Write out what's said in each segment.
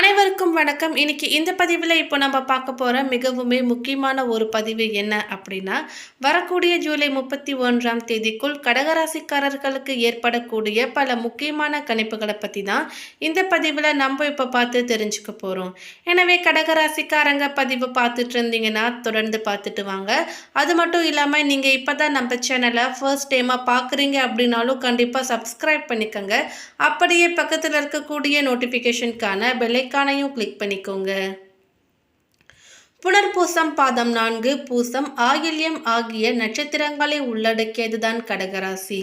அனைவருக்கும் வணக்கம். இன்னைக்கு இந்த பதிவில் இப்போ நம்ம பார்க்க போகிற மிகவுமே முக்கியமான ஒரு பதிவு என்ன அப்படின்னா வரக்கூடிய ஜூலை முப்பத்தி ஒன்றாம் தேதிக்குள் கடகராசிக்காரர்களுக்கு ஏற்படக்கூடிய பல முக்கியமான கணிப்புகளை பற்றி தான் இந்த பதிவில் நம்ம இப்போ பார்த்து தெரிஞ்சுக்க போகிறோம் எனவே கடகராசிக்காரங்க பதிவு பார்த்துட்டு இருந்தீங்கன்னா தொடர்ந்து பார்த்துட்டு வாங்க. அது மட்டும் இல்லாமல் நீங்கள் இப்போ தான் நம்ம சேனலை ஃபர்ஸ்ட் டைமாக பார்க்குறீங்க அப்படின்னாலும் கண்டிப்பாக சப்ஸ்கிரைப் பண்ணிக்கோங்க. அப்படியே பக்கத்தில் இருக்கக்கூடிய நோட்டிஃபிகேஷனுக்கான ஐக்கானையும் கிளிக் பண்ணிக்கோங்க. புனர்பூசம் பாதம் நான்கு பூசம் ஆயில்யம் ஆகிய நட்சத்திரங்களை உள்ளடக்கியதுதான் கடகராசி.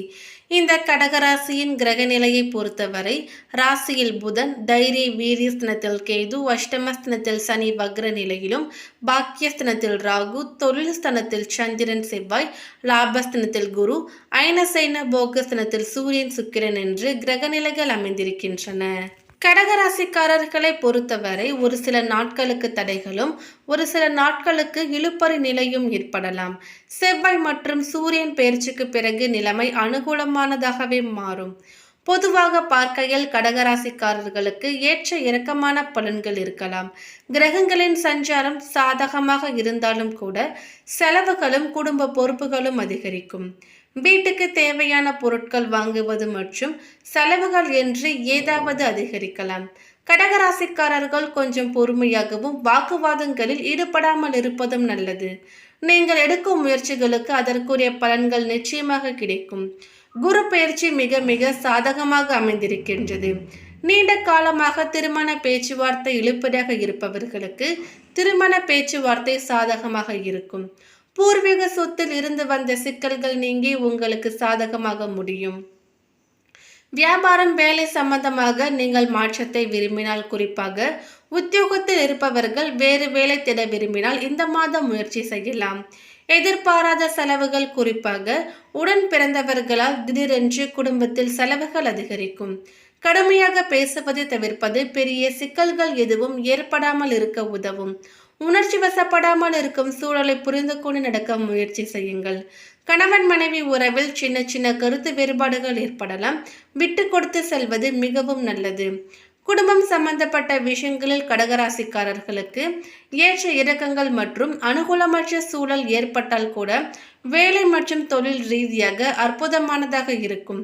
இந்த கடகராசியின் கிரக நிலையை பொறுத்தவரை ராசியில் புதன் தைரிய வீரியஸ்தனத்தில் கேது அஷ்டமஸ்தனத்தில் சனி வக்ர நிலையிலும் பாக்கியஸ்தனத்தில் ராகு தொழில் ஸ்தனத்தில் சந்திரன் செவ்வாய் லாபஸ்தனத்தில் குரு ஐனசைன போகஸ்தனத்தில் சூரியன் சுக்கிரன் என்று கிரக நிலைகள் அமைந்திருக்கின்றன. கடகராசிக்காரர்களை பொறுத்தவரை ஒரு சில நாட்களுக்கு தடைகளும் ஒரு சில நாட்களுக்கு இழுப்பறி நிலையும் ஏற்படலாம். செவ்வாய் மற்றும் சூரியன் பயிற்சிக்கு பிறகு நிலைமை அனுகூலமானதாகவே மாறும். பொதுவாக பார்க்கையில் கடகராசிக்காரர்களுக்கு ஏற்ற இறக்கமான பலன்கள் இருக்கலாம். கிரகங்களின் சஞ்சாரம் சாதகமாக இருந்தாலும் கூட செலவுகளும் குடும்ப பொறுப்புகளும் அதிகரிக்கும். வீட்டுக்கு தேவையான பொருட்கள் வாங்குவது மற்றும் செலவுகள் என்று ஏதாவது அதிகரிக்கலாம். கடகராசிக்காரர்கள் கொஞ்சம் பொறுமையாகவும் வாக்குவாதங்களில் ஈடுபடாமல் இருப்பதும் நல்லது. நீங்கள் எடுக்கும் முயற்சிகளுக்கு அதற்குரிய பலன்கள் நிச்சயமாக கிடைக்கும். குரு பயிற்சி மிக மிக சாதகமாக அமைந்திருக்கின்றது. நீண்ட காலமாக திருமண பேச்சுவார்த்தை இழுப்பதாக இருப்பவர்களுக்கு திருமண பேச்சுவார்த்தை சாதகமாக இருக்கும். பூர்வீக சொத்தில் இருந்து வந்த சிக்கல்கள் நீங்கி உங்களுக்கு சாதகமாக முடியும். வியாபாரம் வேலை சம்பந்தமாக நீங்கள் மாற்றத்தை விரும்பினால் குறிப்பாக உத்தியோகத்தில் இருப்பவர்கள் வேறு வேலை தேட விரும்பினால் இந்த மாதம் முயற்சி செய்யலாம். எதிர்பாராத செலவுகள் குறிப்பாக உடன் பிறந்தவர்களால் திடீரென்று குடும்பத்தில் செலவுகள் அதிகரிக்கும். கடுமையாக பேசுவதை தவிர்ப்பது பெரிய சிக்கல்கள் எதுவும் ஏற்படாமல் இருக்க உதவும். உணர்ச்சி வசப்படாமல் இருக்கும் சூழலை புரிந்து கொண்டு நடக்க முயற்சி செய்யுங்கள். கணவன் மனைவி உறவில் சின்ன சின்ன கருத்து வேறுபாடுகள் ஏற்படலாம். விட்டு கொடுத்து செல்வது மிகவும் நல்லது. குடும்பம் சம்பந்தப்பட்ட விஷயங்களில் கடகராசிக்காரர்களுக்கு ஏற்ற இறக்கங்கள் மற்றும் அனுகூலமற்ற சூழல் ஏற்பட்டால் கூட வேலை மற்றும் தொழில் ரீதியாக அற்புதமானதாக இருக்கும்.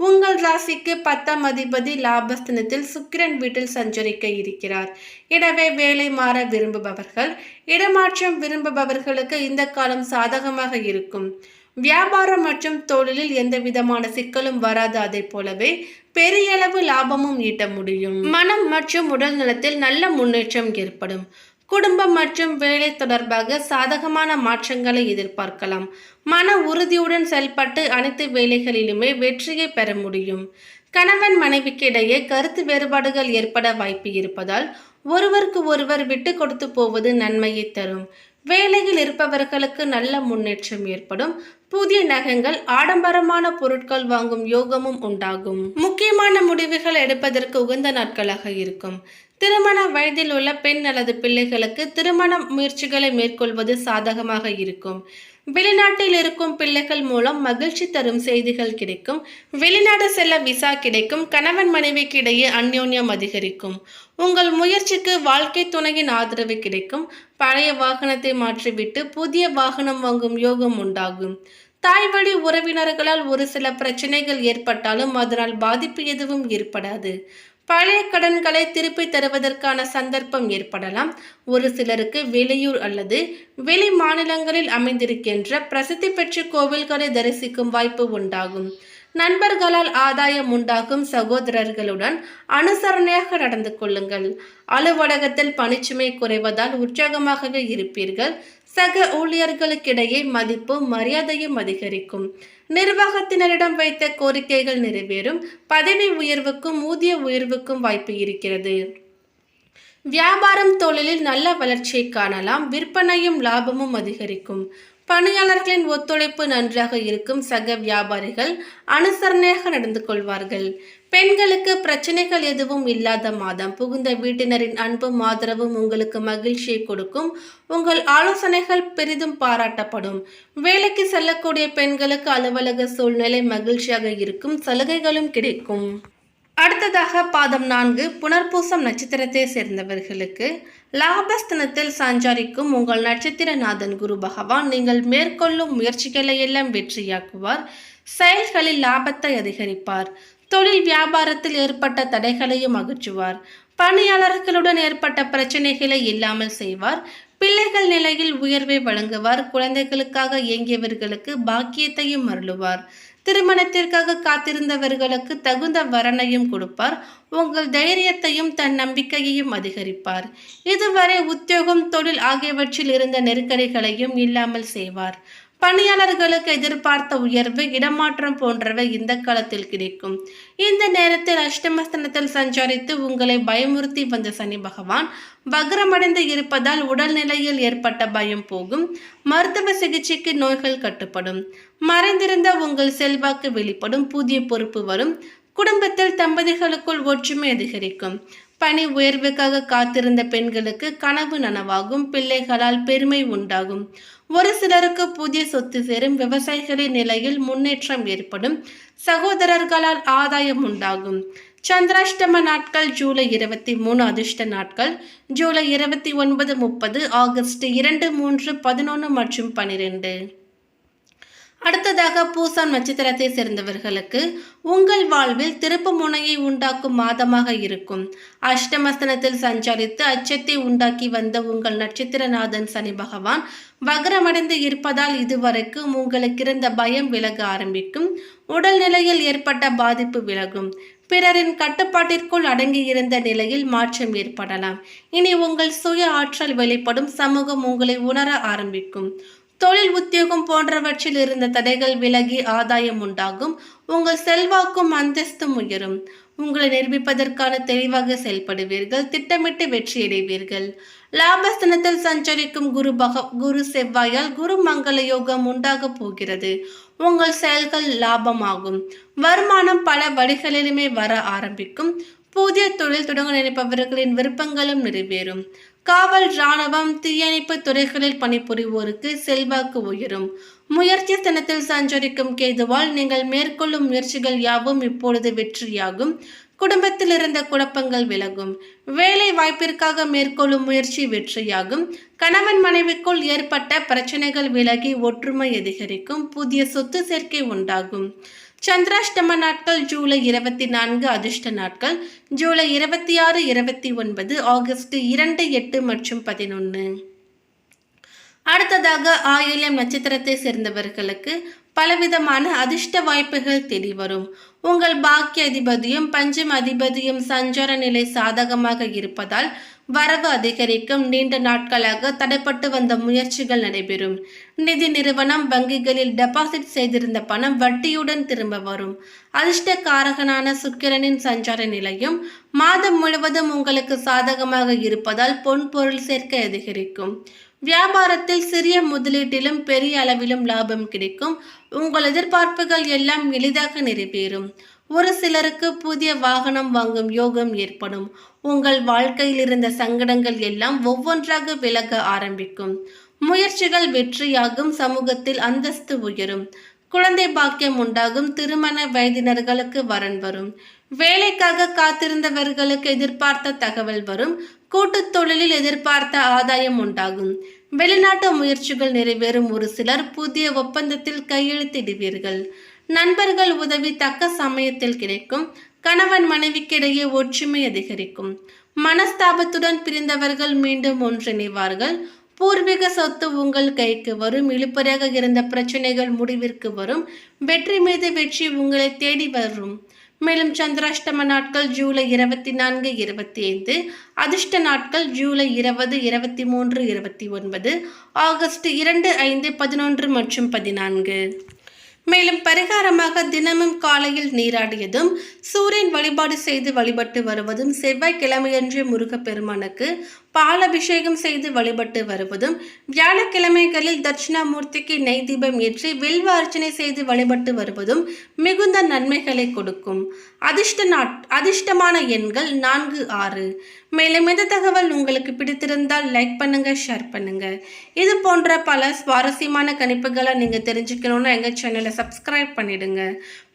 உங்கள் ராசிக்கு பத்தாம் அதிபதி லாபஸ்தனத்தில் சுக்கிரன் வீட்டில் சஞ்சரிக்க இருக்கிறார். எனவே வேலை மாற விரும்புபவர்கள் இடமாற்றம் விரும்புபவர்களுக்கு இந்த காலம் சாதகமாக இருக்கும். வியாபாரம் மற்றும் தொழிலில் எந்த விதமான சிக்கலும் வராது. அதை போலவே பெரிய அளவு லாபமும் ஈட்ட முடியும். மனம் மற்றும் உடல் நலத்தில் நல்ல முன்னேற்றம் ஏற்படும். குடும்பம் மற்றும் வேலை தொடர்பாக சாதகமான மாற்றங்களை எதிர்பார்க்கலாம். மன உறுதியுடன் செயல்பட்டு அனைத்து வேலைகளிலுமே வெற்றியை பெற முடியும். கணவன் மனைவிக்கு இடையே கருத்து வேறுபாடுகள் ஏற்பட வாய்ப்பு இருப்பதால் ஒருவருக்கு ஒருவர் விட்டு கொடுத்து போவது நன்மையை தரும். வேலையில் இருப்பவர்களுக்கு நல்ல முன்னேற்றம் ஏற்படும். புதிய நகங்கள் ஆடம்பரமான பொருட்கள் வாங்கும் யோகமும் உண்டாகும். முக்கியமான முடிவுகள் எடுப்பதற்கு உகந்த நாட்களாக இருக்கும். திருமண வயதில் உள்ள பெண் அல்லது பிள்ளைகளுக்கு திருமண முயற்சிகளை மேற்கொள்வது சாதகமாக இருக்கும். வெளிநாட்டில் இருக்கும் பிள்ளைகள் மூலம் மகிழ்ச்சி தரும் செய்திகள் கிடைக்கும். வெளிநாடு செல்ல விசா கிடைக்கும். கணவன் மனைவிக்கு இடையே அந்யோன்யம் அதிகரிக்கும். உங்கள் முயற்சிக்கு வாழ்க்கை துணையின் ஆதரவு கிடைக்கும். பழைய வாகனத்தை மாற்றிவிட்டு புதிய வாகனம் வாங்கும் யோகம் உண்டாகும். தாய் வழி உறவினர்களால் ஒரு சில பிரச்சனைகள் ஏற்பட்டாலும் அதனால் பாதிப்பு எதுவும் ஏற்படாது. பழைய கடன்களை திருப்பி தருவதற்கான சந்தர்ப்பம் ஏற்படலாம். ஒரு சிலருக்கு வெளியூர் அல்லது வெளி மாநிலங்களில் அமைந்திருக்கின்ற பிரசித்தி பெற்ற கோவில்களை தரிசிக்கும் வாய்ப்பு உண்டாகும். நண்பர்களால் ஆதாயம் உண்டாகும் சகோதரர்களுடன் அனுசரணையாக நடந்து கொள்ளுங்கள். அலுவலகத்தில் பணிச்சுமை குறைவதால் உற்சாகமாகவே இருப்பீர்கள். சக ஊழியர்களுக்கிடையே மதிப்பும் மரியாதையும் அதிகரிக்கும். நிர்வாகத்தினரிடம் வைத்த கோரிக்கைகள் நிறைவேறும். பதவி உயர்வுக்கும் ஊதிய உயர்வுக்கும் வாய்ப்பு இருக்கிறது. வியாபாரம் தொழிலில் நல்ல வளர்ச்சியை காணலாம். விற்பனையும் லாபமும் அதிகரிக்கும். பணியாளர்களின் ஒத்துழைப்பு நன்றாக இருக்கும் சக வியாபாரிகள் அனுசரணையாக நடந்து கொள்வார்கள். பெண்களுக்கு பிரச்சனைகள் எதுவும் இல்லாத மாதம் புகுந்த வீட்டினரின் அன்பும் ஆதரவும் உங்களுக்கு மகிழ்ச்சியை கொடுக்கும். உங்கள் ஆலோசனைகள் பெரிதும் பாராட்டப்படும். வேலைக்கு செல்லக்கூடிய பெண்களுக்கு அலுவலக சூழ்நிலை மகிழ்ச்சியாக இருக்கும். சலுகைகளும் கிடைக்கும். அடுத்ததாக பாதம் நான்கு புனர்பூசம் நட்சத்திரத்தை சேர்ந்தவர்களுக்கு லாபஸ்தனத்தில் சஞ்சாரிக்கும் உங்கள் நட்சத்திரநாதன் குரு பகவான் நீங்கள் மேற்கொள்ளும் முயற்சிகளை எல்லாம் வெற்றியாக்குவார். செயல்களில் லாபத்தை அதிகரிப்பார். தொழில் வியாபாரத்தில் ஏற்பட்ட தடைகளையும் அகற்றுவார். பணியாளர்களுடன் ஏற்பட்ட பிரச்சனைகளை இல்லாமல் செய்வார். பிள்ளைகள் நிலையில் உயர்வை வழங்குவார். குழந்தைகளுக்காக இயங்கியவர்களுக்கு பாக்கியத்தையும் அருளுவார். திருமணத்திற்காக காத்திருந்தவர்களுக்கு தகுந்த வரனையும் கொடுப்பார். உங்கள் தைரியத்தையும் தன் நம்பிக்கையையும் அதிகரிப்பார். இதுவரை உத்தியோகம் தொழில் ஆகியவற்றில் இருந்த நெருக்கடிகளையும் இல்லாமல் செய்வார். பணியாளர்களுக்கு எதிர்பார்த்த உயர்வு இடமாற்றம் போன்றவை இந்த காலத்தில் கிடைக்கும். இந்த நேரத்தில் அஷ்டமஸ்தனத்தில் சஞ்சரித்து உங்களை பயமுறுத்தி வந்த சனி பகவான் வக்ரமடைந்து இருப்பதால் உடல்நிலையில் ஏற்பட்ட பயம் போகும். மருத்துவ சிகிச்சைக்கு நோய்கள் கட்டுப்படும். மறைந்திருந்த உங்கள் செல்வாக்கு வெளிப்படும். புதிய பொறுப்பு வரும். குடும்பத்தில் தம்பதிகளுக்குள் ஒற்றுமை அதிகரிக்கும். பணி உயர்வுக்காக காத்திருந்த பெண்களுக்கு கனவு நனவாகும் பிள்ளைகளால் பெருமை உண்டாகும். ஒரு சிலருக்கு புதிய சொத்து சேரும் விவசாயிகளின் நிலையில் முன்னேற்றம் ஏற்படும் சகோதரர்களால் ஆதாயம் உண்டாகும். சந்திராஷ்டம நாட்கள் ஜூலை இருபத்தி மூணு அதிர்ஷ்ட நாட்கள் ஜூலை இருபத்தி ஒன்பது முப்பது ஆகஸ்ட் இரண்டு மூன்று பதினொன்று மற்றும் பனிரெண்டு. அடுத்ததாக பூசான் நட்சத்திரத்தை சேர்ந்தவர்களுக்கு உங்கள் வாழ்வில் திருப்பு முனையை உண்டாக்கும் மாதமாக இருக்கும். அஷ்டமஸ்தனத்தில் சஞ்சரித்து அச்சத்தை உண்டாக்கி வந்த உங்கள் நட்சத்திரநாதன் சனி பகவான் வக்ரமடைந்து இருப்பதால் இதுவரைக்கும் உங்களுக்கு இருந்த பயம் விலக ஆரம்பிக்கும். உடல்நிலையில் ஏற்பட்ட பாதிப்பு விலகும். பிறரின் கட்டுப்பாட்டிற்குள் அடங்கியிருந்த நிலையில் மாற்றம் ஏற்படலாம். இனி உங்கள் சுய ஆற்றல் வெளிப்படும் சமூகம் உங்களை உணர ஆரம்பிக்கும். தொழில் உத்தியோகம் போன்றவற்றில் இருந்த தடைகள் விலகி ஆதாயம் உண்டாகும். உங்கள் செல்வாக்கும் அந்தஸ்தும் உயரும். உங்களை நிரூபிப்பதற்கான தெளிவாக செயல்படுவீர்கள். திட்டமிட்டு வெற்றியடைவீர்கள். லாபஸ்தனத்தில் சஞ்சரிக்கும் குரு பக குரு செவ்வாயால் குரு மங்கள யோகம் உண்டாக போகிறது. உங்கள் செயல்கள் லாபமாகும். வருமானம் பல வழிகளிலுமே வர ஆரம்பிக்கும். புதிய தொழில் தொடங்க நினைப்பவர்களின் விருப்பங்களும் நிறைவேறும். காவல் இராணுவம் தீயணைப்பு துறைகளில் பணிபுரிவோருக்கு செல்வாக்கு உயரும். முயற்சி தினத்தில் சஞ்சரிக்கும் கேதுவால் நீங்கள் மேற்கொள்ளும் முயற்சிகள் யாவும் இப்பொழுது வெற்றியாகும். குடும்பத்தில் இருந்த குழப்பங்கள் விலகும். வேலை வாய்ப்பிற்காக மேற்கொள்ளும் முயற்சி வெற்றியாகும். கணவன் மனைவிக்குள் ஏற்பட்ட பிரச்சனைகள் விலகி ஒற்றுமை அதிகரிக்கும். புதிய சொத்து சேர்க்கை உண்டாகும். சந்திராஷ்டம நாட்கள் ஜூலை இருபத்தி நான்கு அதிர்ஷ்ட நாட்கள் ஜூலை இருபத்தி ஆறு இருபத்தி ஒன்பது ஆகஸ்ட் இரண்டு எட்டு மற்றும் பதினொன்று அடுத்ததாக ஆயில்யம் நட்சத்திரத்தை சேர்ந்தவர்களுக்கு பலவிதமான அதிர்ஷ்ட வாய்ப்புகள் தேடி வரும். உங்கள் பாக்கிய அதிபதியும் பஞ்சம் அதிபதியும் சஞ்சார நிலை சாதகமாக இருப்பதால் வரவு அதிகரிக்கும் நீண்ட நாட்களாக தடைப்பட்டு வந்த முயற்சிகள் நடைபெறும். நிதி நிறுவனம் வங்கிகளில் டெபாசிட் செய்திருந்த பணம் வட்டியுடன் திரும்ப வரும். அதிர்ஷ்ட காரகனான சுக்கிரனின் சஞ்சார நிலையும் மாதம் முழுவதும் உங்களுக்கு சாதகமாக இருப்பதால் பொன் பொருள் சேர்க்கை அதிகரிக்கும். வியாபாரத்தில் சிறிய முதலீட்டிலும் பெரிய அளவிலும் லாபம் கிடைக்கும். உங்கள் எதிர்பார்ப்புகள் எல்லாம் எளிதாக நிறைவேறும். ஒரு சிலருக்கு புதிய வாகனம் வாங்கும் யோகம் ஏற்படும். உங்கள் வாழ்க்கையில் இருந்த சங்கடங்கள் எல்லாம் ஒவ்வொன்றாக விலக ஆரம்பிக்கும். முயற்சிகள் வெற்றியாகும் சமூகத்தில் அந்தஸ்து உயரும். குழந்தை பாக்கியம் உண்டாகும் திருமண வயதினர்களுக்கு வரன் வரும். வேலைக்காக காத்திருந்தவர்களுக்கு எதிர்பார்த்த தகவல் வரும். கூட்டுத் தொழிலில் எதிர்பார்த்த ஆதாயம் உண்டாகும். வெளிநாட்டு முயற்சிகள் நிறைவேறும் ஒரு சிலர் புதிய ஒப்பந்தத்தில் கையெழுத்திடுவீர்கள். நண்பர்கள் உதவி தக்க சமயத்தில் கிடைக்கும். கணவன் மனைவிக்கிடையே ஒற்றுமை அதிகரிக்கும். மனஸ்தாபத்துடன் பிரிந்தவர்கள் மீண்டும் ஒன்றிணைவார்கள். பூர்வீக சொத்து உங்கள் கைக்கு வரும். இழுப்பறையாக இருந்த பிரச்சனைகள் முடிவிற்கு வரும். வெற்றி மீது வெற்றி உங்களை தேடி வரும். மேலும் சந்திராஷ்டம நாட்கள் ஜூலை இருபத்தி நான்கு இருபத்தி ஐந்து. அதிர்ஷ்ட நாட்கள் ஜூலை இருபது இருபத்தி மூன்று இருபத்தி ஒன்பது. ஆகஸ்ட் இரண்டு ஐந்து பதினொன்று மற்றும் பதினான்கு. மேலும் பரிகாரமாக தினமும் காலையில் நீராடியதும் சூரியன் வழிபாடு செய்து வழிபட்டு வருவதும் செவ்வாய்க்கிழமையன்று முருகப்பெருமானுக்கு பாலபிஷேகம் செய்து வழிபட்டு வருவதும் வியாழக்கிழமைகளில் தட்சிணாமூர்த்திக்கு நெய் தீபம் ஏற்றி வில்வ அர்ச்சனை செய்து வழிபட்டு வருவதும் மிகுந்த நன்மைகளை கொடுக்கும். அதிர்ஷ்ட நாட் அதிர்ஷ்டமான எண்கள் நான்கு ஆறு. மேலும் இந்த தகவல் உங்களுக்கு பிடித்திருந்தால் லைக் பண்ணுங்க ஷேர் பண்ணுங்க. இது போன்ற பல சுவாரஸ்யமான கணிப்புகளை நீங்க தெரிஞ்சுக்கணும்னா எங்க சேனலை சப்ஸ்கிரைப் பண்ணிடுங்க.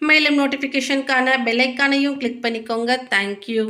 மேலும் நோட்டிஃபிகேஷனுக்கான பெல்லைக்கானையும் கிளிக் பண்ணிக்கோங்க. தேங்க்யூ